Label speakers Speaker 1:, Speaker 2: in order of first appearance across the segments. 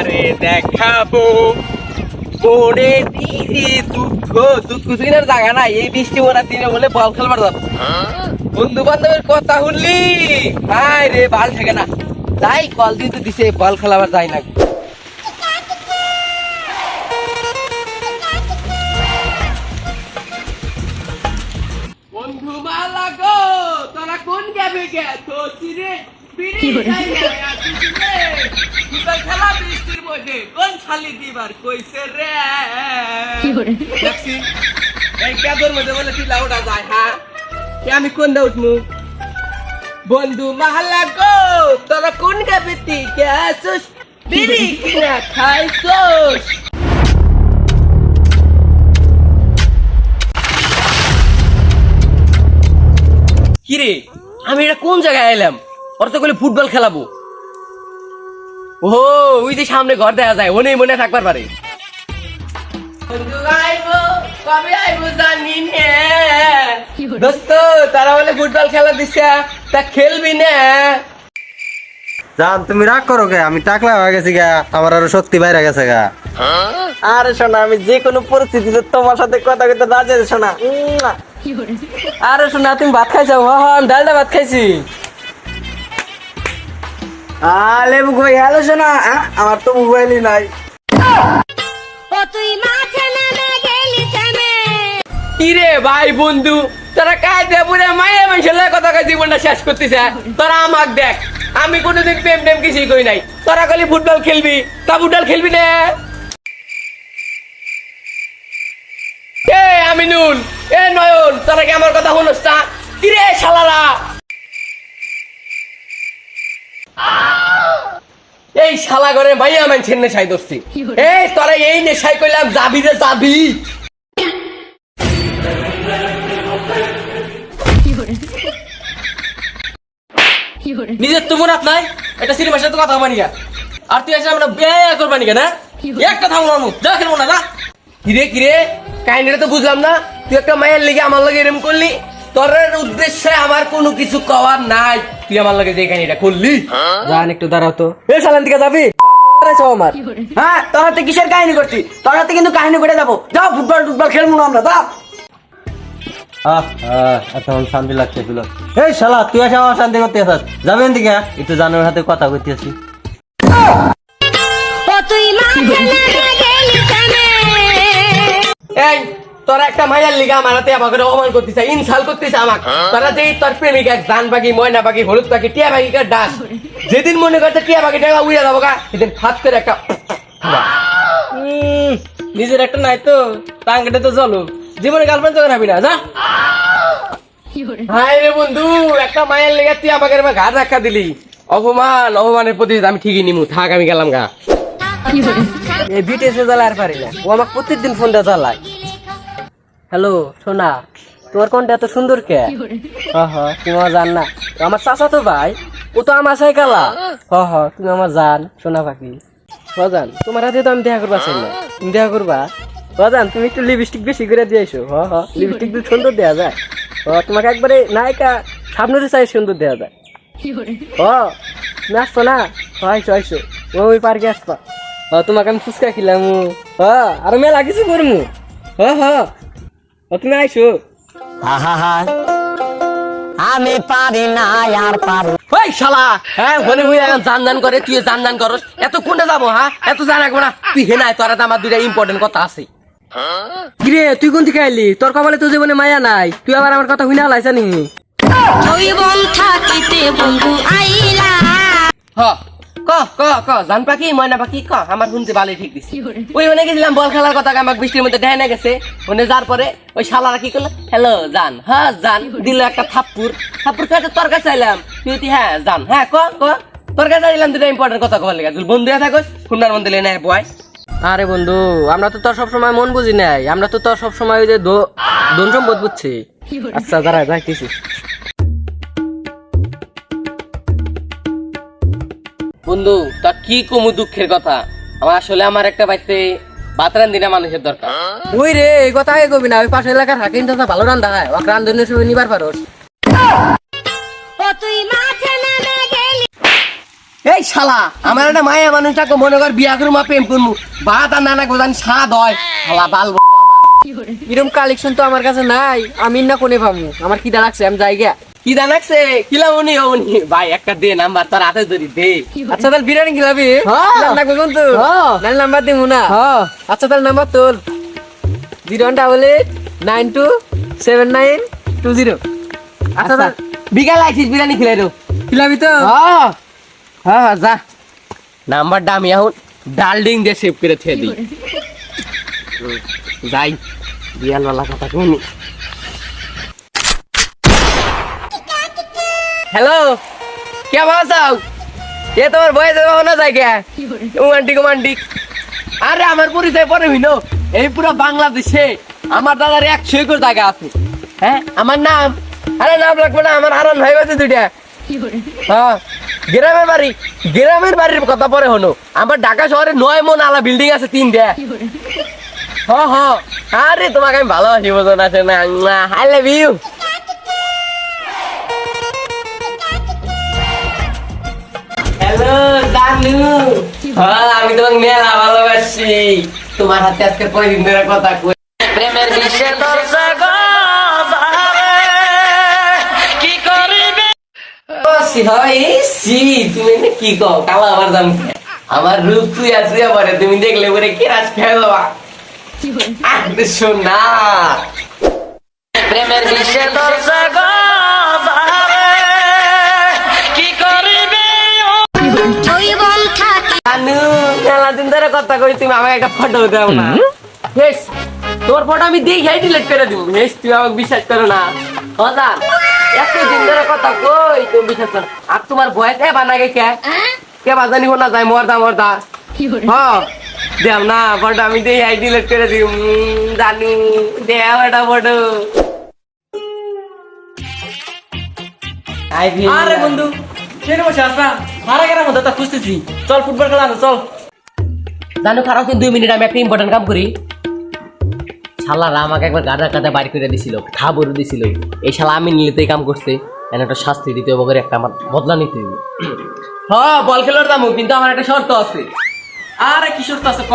Speaker 1: কারে দেখাবো। পড়ে দিদি দুঃখ দুঃখ। দিনের জায়গা না এই বৃষ্টি ওরা দিনে বলে বল খেলবার যাব। বন্ধু বান্ধবের কথা শুনলি? হাই রে, বাল থাকে না। যাই, কল দিতে দিছে, বল খেলাবার যাই না। বন্ধু মালা গো, তোরা কোন যাবে গে তো চিরে খেলা বৃষ্টির মধ্যে কোন শালি দিবার কইছে রে? দেখছি। এই কাদর মধ্যে বলে তুই লাউডা যায় হ্যাঁ আমি কোন দা উঠমু? বন্ধু মালা গো তোরা কোন যাবে তুই কে আসুস বিড়ি কিনা খাইছোস? কিরে আমি এটা কোন জায়গায় এলাম? ওর তো বলে ফুটবল খেলাবো। ও ওই যে সামনে ঘর দেখা যায় ওনেই মনে থাকবার পারে। দোস্ত তারা বলে ফুটবল খেলা দিছে তা খেলবি না।
Speaker 2: জান তুমি রাগ করো কে? আমি টাকলা হয়ে গেছি গা আমার আরও শক্তি বাইরে গেছে গা।
Speaker 1: আরে শোনা আমি যে কোনো পরিস্থিতিতে তোমার সাথে কথা কইতে রাজি শোনা। আরে শোনা তুমি ভাত খাইছো? হ্যাঁ হ্যাঁ ডালটা ভাত খাইছি।
Speaker 2: কই হ্যালো শোনা আমার তো মোবাইলই নাই।
Speaker 3: ও তুই মাঠে নেমে গেলি থেমে
Speaker 1: কিরে ভাই বন্ধু তোরা কাজ মায়ের মানুষের কথা কই জীবনটা শেষ করতেছে তোরা আমাক দেখ আমি কোনোদিন প্রেম টেম কিছুই কই নাই। তোরা খালি ফুটবল খেলবি তা ফুটবল খেলবি না। এ আমিনুল এ নয়ন তোরা কি আমার কথা শুনস না? কিরে শালারা! এই শালা ঘরে মাইয়া মানছেন নেশাই দোস্তি। এই তোরা এই নেশাই কইলাম, যাবি রে যাবি। নিজের তো মনে নাই এটা সিনেমার সাথে কথা মানি আর তুই এসে আমরা বিয়ে করবা নিকা না? একটা থামো মামু যা খেলব না, যা। কিরে কিরে? কাহিনীটা তো বুঝলাম না। তুই একটা মায়ের লেগে আমার লগে এরম করলি। তোর উদ্দেশ্যে আমার কোনো কিছু কওয়ার নাই। তুই আমার লগে যে কাহিনীটা করলি?
Speaker 2: জান একটু দাঁড়াও তো।
Speaker 1: এ সালান দিকে যাবি? আমার।
Speaker 2: হ্যাঁ তোর হাতে কিসের কাহিনী করছি? তোর হাতে কিন্তু কাহিনী করে যাব। যাও ফুটবল টুটবল খেলব না আমরা যাও শান্তি লাগছে ছিল এই শালা তুই আমার শান্তি করতে আসাস। যাবেন দিকে একটু জানোর হাতে কথা কইতে আসি।
Speaker 1: এই তোরা একটা মায়ের লিগা আমার হাতে আমাকে অপমান করতেছে ইনসাল করতেছে আমাকে। তোরা যে তোর প্রেমিকা জান পাখি ময়না পাখি হলুদ পাখি টিয়া পাখি কার ডাক যেদিন মনে করছে টিয়া পাখি টাকা উড়ে যাব গা সেদিন ফাত করে একটা নিজের একটা নাই তো টাঙ্গেটে তো চলো জীবনে গার্লফ্রেন্ড তো রাখবি না যা। হাই রে বন্ধু একটা মায়ের লেগে তুই আমাকে ঘাট রাখা দিলি। অপমান অপমানের প্রতিশোধ আমি ঠিকই নিমু। থাক আমি গেলাম গা।
Speaker 2: এই বিটিএসে জ্বালা আর পারি না। ও আমাকে প্রত্যেকদিন ফোন দিয়ে জ্বালায়। হ্যালো সোনা তোমার কোনটা এত সুন্দর কে? হ হ তুমি আমার জান না। আমার চাচা তো ভাই ও তো আমার সাই কালা হ হ তুমি আমার জান সোনা পাখি। জান তোমার হাতে তো আমি দেখা করবা চাই না। তুমি দেখা করবা? জান তুমি একটু লিপস্টিক বেশি করে দিয়ে এসো হ হ লিপস্টিক দিয়ে সুন্দর দেওয়া যায়। হ তোমাকে একবারে নায়িকা সামনের চাই সুন্দর দেওয়া যায়। হ তুমি আসছো না? আইসো আইসো। ওই পার্কে আসবা। হ তোমাকে আমি ফুচকা খিলাম। হ আর মেলা কিছু করমু। হ হ, তুমি আইসো
Speaker 4: আমি পারি না আর পারি
Speaker 1: ওই শালা! হ্যাঁ মনে হয়ে এখন জান জান করে তুই জান জান করস। এত কোনটা যাব হ্যাঁ এত জান রাখব না তুই হে নাই তোরা আমার দুইটা ইম্পর্টেন্ট কথা আছে।
Speaker 2: কিরে তুই কোন থেকে আইলি? তোর কপালে তো জীবনে মায়া নাই। তুই আবার আমার কথা শুনে লাইছা নি
Speaker 3: থাকিতে বন্ধু আইলা।
Speaker 1: হ। ক ক ক জান পাখি ময়না পাখি ক আমার শুনতে ভালোই ঠিক দিছি। ওই ওনে গেছিলাম বল খেলার কথা আমাকে বৃষ্টির মধ্যে দেয় গেছে। ওনে যার পরে ওই শালারা কি করল? হ্যালো জান। হ্যাঁ জান। দিল একটা থাপ্পুর। থাপ্পুর খাইতে তোর কাছে আইলাম তুই তুই হ্যাঁ জান। হ্যাঁ ক ক। তোর কাছে আইলাম দুটো ইম্পর্টেন্ট কথা কবার লেগে। বন্ধু বয়।
Speaker 2: আরে বন্ধু আমরা তো তোর সবসময় মন বুঝি নাই। আমরা তো তোর সবসময় ওই যে ধন সম্পদ বুঝছি। আচ্ছা দাঁড়া যাইতেছি।
Speaker 1: বন্ধু তা কি কমু দুঃখের কথা? আমার আসলে আমার একটা বাড়িতে বাতরান দিনা মানুষের দরকার।
Speaker 2: ওই রে এই কথা আগে কবি না ওই পাশের এলাকার হাকিম দাদা ভালো রান্দা হয় ওক রান্ধনের সময় নিবার পারোস।
Speaker 3: ও তুই মাঠে নেমে গেলি।
Speaker 1: এই শালা আমার একটা মায়া মানুষটাকে মনে কর বিয়া করব মা প্রেম ভাত আর নানা গোদান স্বাদ হয়। শালা বাল
Speaker 2: এরকম কালেকশন তো আমার কাছে নাই আমি না কোনে পাবো আমার কি দাঁড়াচ্ছে আমি যাই গিয়া।
Speaker 1: কি জানাকছে কিলাম উনি উনি? ভাই একটা দে নাম্বার তোর হাতে ধরি দে।
Speaker 2: আচ্ছা তাহলে বিরিয়ানি খিলাবি
Speaker 1: হ্যাঁ।
Speaker 2: লাগবে
Speaker 1: হ্যাঁ।
Speaker 2: নাহলে নাম্বার দিব না।
Speaker 1: হ্যাঁ
Speaker 2: আচ্ছা তাহলে নাম্বার তোর zero one double eight nine two seven nine two zero. আচ্ছা
Speaker 1: আচ্ছা। বিকাল আইছিস বিরিয়ানি খেলে দো
Speaker 2: খিলাবি তো?
Speaker 1: হ্যাঁ হ্যাঁ যা। নাম্বারটা আমি এখন ডালডিং দিয়ে সেভ করে ছেড়ে দিই। যাই। বিয়ালওয়ালা কথা শুনি। হ্যালো কেমন আছো এ তোমার বয়স না যায় কে রোমান্টিক রোমান্টিক আরে আমার পরিচয় পরে হইল এই পুরো বাংলাদেশে আমার দাদার একশো একর জায়গা আছে হ্যাঁ আমার নাম আরে নাম লাগবে না আমার হারান হয়ে গেছে দুইটা হ্যাঁ গ্রামের বাড়ি গ্রামের বাড়ির কথা পরে হলো আমার ঢাকা শহরে নয় মন আলা বিল্ডিং আছে তিন দেয়া হ্যাঁ হ্যাঁ আরে তোমাকে আমি ভালোবাসি বোঝো না আই লাভ ইউ হ্যালো হ্যাঁ আমি তোমাকে মেলা ভালোবাসি। তোমার হাতে আজকে কয়দিন ধরে কথা কই।
Speaker 4: প্রেমের দর্শক কি করিবে?
Speaker 1: সি তুমি কি কও? কালা আমার দাম আমার রূপ তুই আছি আমারে তুমি দেখলে পরে কি রাজ খেয়ে দেবা। সোনা।
Speaker 4: প্রেমের বিশ্বে দর্শক
Speaker 1: জানু মেলা দিন ধরে কথা কই তুমি আমাকে একটা ফটো দাও না। বেশ তোর ফটো আমি দেখে ডিলিট করে দিব। বেশ তুমি আমাকে বিশ্বাস করো না। হজান এত দিন ধরে কথা কই তুমি বিশ্বাস করো আর তোমার বয়স এ বানাগে কে কে বাজানি না যায় মরদা মরদা। হ্যাঁ দেও না ফটো আমি দেখে ডিলিট করে দিব। জানু দেও এটা ফটো
Speaker 2: আরে বন্ধু ট্রেনে বসে আসা মারা মধ্যে তা খুঁজতেছি। চল ফুটবল খেলা চল।
Speaker 1: জানো খারাপ দুই মিনিট আমি একটা ইম্পর্টেন্ট কাম করি। শালারা আমাকে একবার গাদা গাদা বাড়ি করে দিছিল খাবার দিছিল। এই শালা আমি নিলে তো এই কাম করছে এনে একটা শাস্তি দিতে হবে করে একটা আমার বদলা নিতে হবে। হ্যাঁ বল খেলোর দামও কিন্তু আমার একটা শর্ত আছে।
Speaker 2: আরে কিশোর তো আছে ক?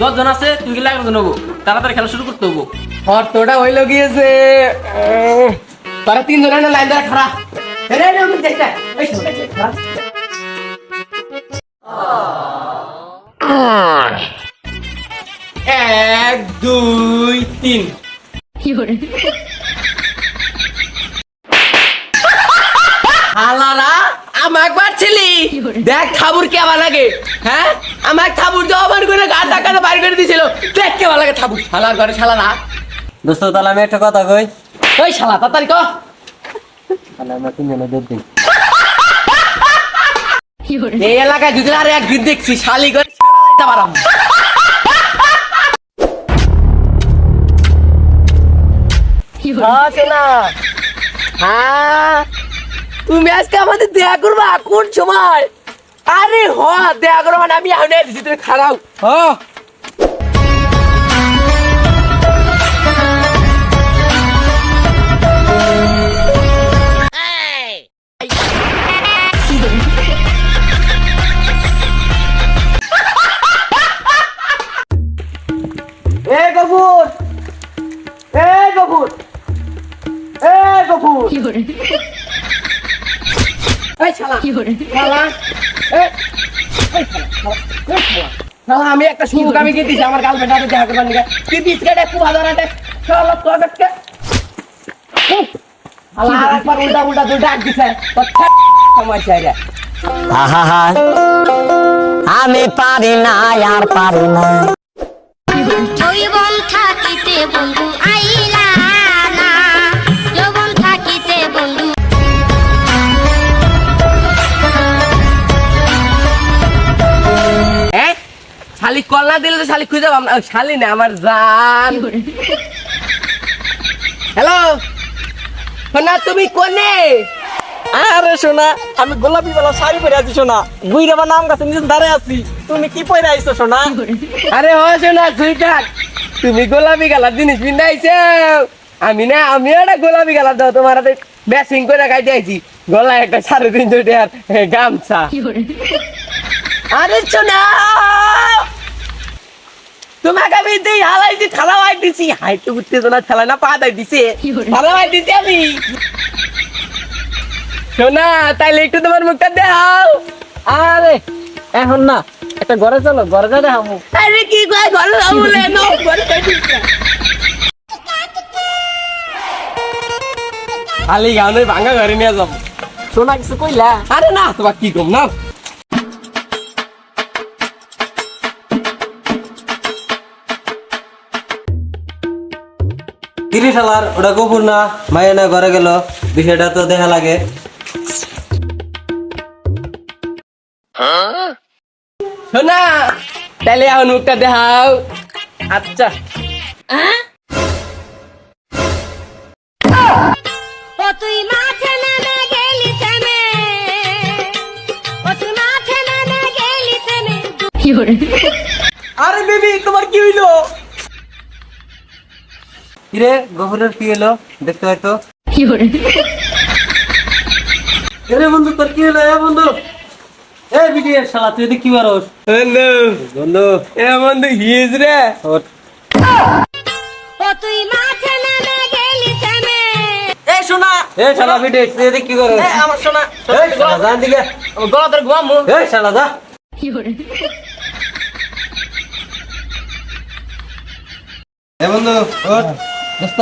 Speaker 2: দশ জন আছে তুই গেলে একজন হব। তাড়াতাড়ি খেলা শুরু করতে হব।
Speaker 1: শর্তটা হইল গিয়েছে তারা তিনজনের লাইন ধরে খারাপ এক দুই তিন হালারা আমাক পারছিলি দেখ থাবুর কে আবার লাগে হ্যাঁ? আমাক থাবুর তো আমার করে গা টাকা বাইর করে দিছিল। দেখ কে লাগে থাবুর। শালার ঘরে শালা না
Speaker 2: দোস্ত তাহলে আমি একটা কথা কই।
Speaker 1: ওই শালা তাড়াতাড়ি কর
Speaker 2: তাহলে আমরা তিনজনে দুধ দিই
Speaker 1: এই এলাকায় দুদিন আর একদিন দেখছি শালি করে ছেড়া দিতে পারাম হ্যাঁ হ্যাঁ। তুমি আজকে আমাদের দেয়া করবা কোন সময়? আরে হ দেয়া করবা মানে আমি দিছি তুমি খারাপ হ্যাঁ এই শালা শালা শালা। শালা, আমি একটা সুযোগ আমি কি দিছি আমার গার্লফ্রেন্ড হাতে দেখা করবার নিকে। তুই বিস্কেট একটু ভালো রাখে শালা তোর কাছে শালা একবার উল্টা উল্টা দুটো ডাক দিছে। তোর সময় চাই রে।
Speaker 4: আহা আমি পারি না আর পারি না।
Speaker 1: শালি খুঁজে পাবো না। শালি না আমার জান। হ্যালো? সোনা তুমি কোনে?
Speaker 2: আরে সোনা আমি গোলাপি বেলা শাড়ি পরে আছি সোনা। গুই আমার নাম গাছে নিজে দাঁড়ায় আছি। তুমি কি পরে আইছো সোনা?
Speaker 1: আরে ও সোনা সুইটার তুমি গোলাপি কালার জিনিস পিন্ধাইছো। আমি না আমি একটা গোলাপি কালার দাও তোমার হাতে ম্যাচিং করে খাইতে আইছি। গলায় একটা সাড়ে তিনশো টাকার গামছা। আরে শোনা তোমাকে আমি দিই হালাই দি থালা বাই দিছি। হাইটে উত্তেজনা খেলা না পা দাই দিছে। বাই দিছি আমি। শোনা তাইলে একটু তোমার মুখটা দেখাও।
Speaker 2: আরে এখন না একটা ঘরে চলো ঘরে যা দেখাবো
Speaker 1: আরে কি কয় ঘরে যাব বলে নাও ঘরে। খালি গানের ভাঙা ঘরে নিয়ে যাব।
Speaker 2: শোনা কিছু কইলা?
Speaker 1: আরে না। তোমার কি কম না?
Speaker 5: তিরিশ হালার ওটা কপুর না মায়ের না ঘরে গেল বিষয়টা তো দেখা লাগে।
Speaker 1: শোনা তাইলে এখন মুখটা দেখাও।
Speaker 2: আচ্ছা।
Speaker 3: তুই মাঠে নেমে গেলি থেমে। ও তুই মাঠে নেমে গেলি থেমে।
Speaker 1: আরে বেবি তোমার কি হইল?
Speaker 5: কিরে গফুরের কি হলো? দেখতে পাইতো হয়তো এরে বন্ধু তোর কি হলো? এ বন্ধু। এ বিটিয়ে শালা তুই কি বারস
Speaker 1: বন্ধু।
Speaker 5: বন্ধু।
Speaker 1: এ বন্ধু হিজ রে।
Speaker 3: ও তুই মাঠে নেমে গেলি থেমে
Speaker 2: এই শোনা।
Speaker 5: এ শালা বিটে তুই এদিকে কি করস?
Speaker 2: এই আমার শোনা।
Speaker 5: এই শালা যা দিকে
Speaker 2: গলা ধরে ঘুমামু
Speaker 5: এই শালা যা। এ বন্ধু ওঠ।
Speaker 1: দোস্ত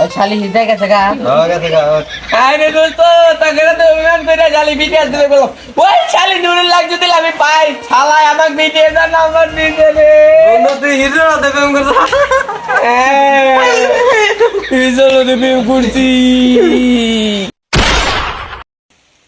Speaker 1: ওই শালি হিজে গেছে গা।
Speaker 5: হয়ে গেছে গা ওঠ।
Speaker 1: আরে দোস্ত তাকে তো অভিমান করে শালি বিটিয়ে দিলে বলো ওই শালি নুরুল লাগছে দিলে আমি পাই শালাই আমাকে বিটিয়ে দেন নাম্বার দিতে রে
Speaker 5: বন্ধু তুই হিজড়া না দেবে এমন করছ
Speaker 1: চলো তুমি করছি।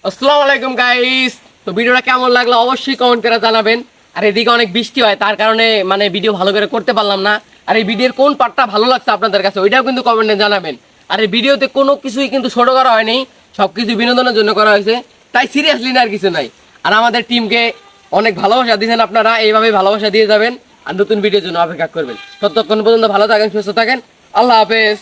Speaker 1: আসসালামু আলাইকুম গাইস তো ভিডিওটা কেমন লাগল অবশ্যই কমেন্ট করে জানাবেন। আর এদিকে অনেক বৃষ্টি হয় তার কারণে মানে ভিডিও ভালো করে করতে পারলাম না। আর এই ভিডিওর কোন পার্টটা ভালো লাগছে আপনাদের কাছে, ওইটাও কিন্তু কমেন্টে জানাবেন। আর এই ভিডিওতে কোনো কিছুই কিন্তু ছোট করা হয়নি সব কিছু বিনোদনের জন্য করা হয়েছে। তাই সিরিয়াসলি না আর কিছু নাই। আর আমাদের টিমকে অনেক ভালোবাসা দিয়েছেন আপনারা এইভাবে ভালোবাসা দিয়ে যাবেন। আর নতুন ভিডিওর জন্য অপেক্ষা করবেন। ততক্ষণ পর্যন্ত ভালো থাকেন, সুস্থ থাকেন। আল্লাহ হাফেজ।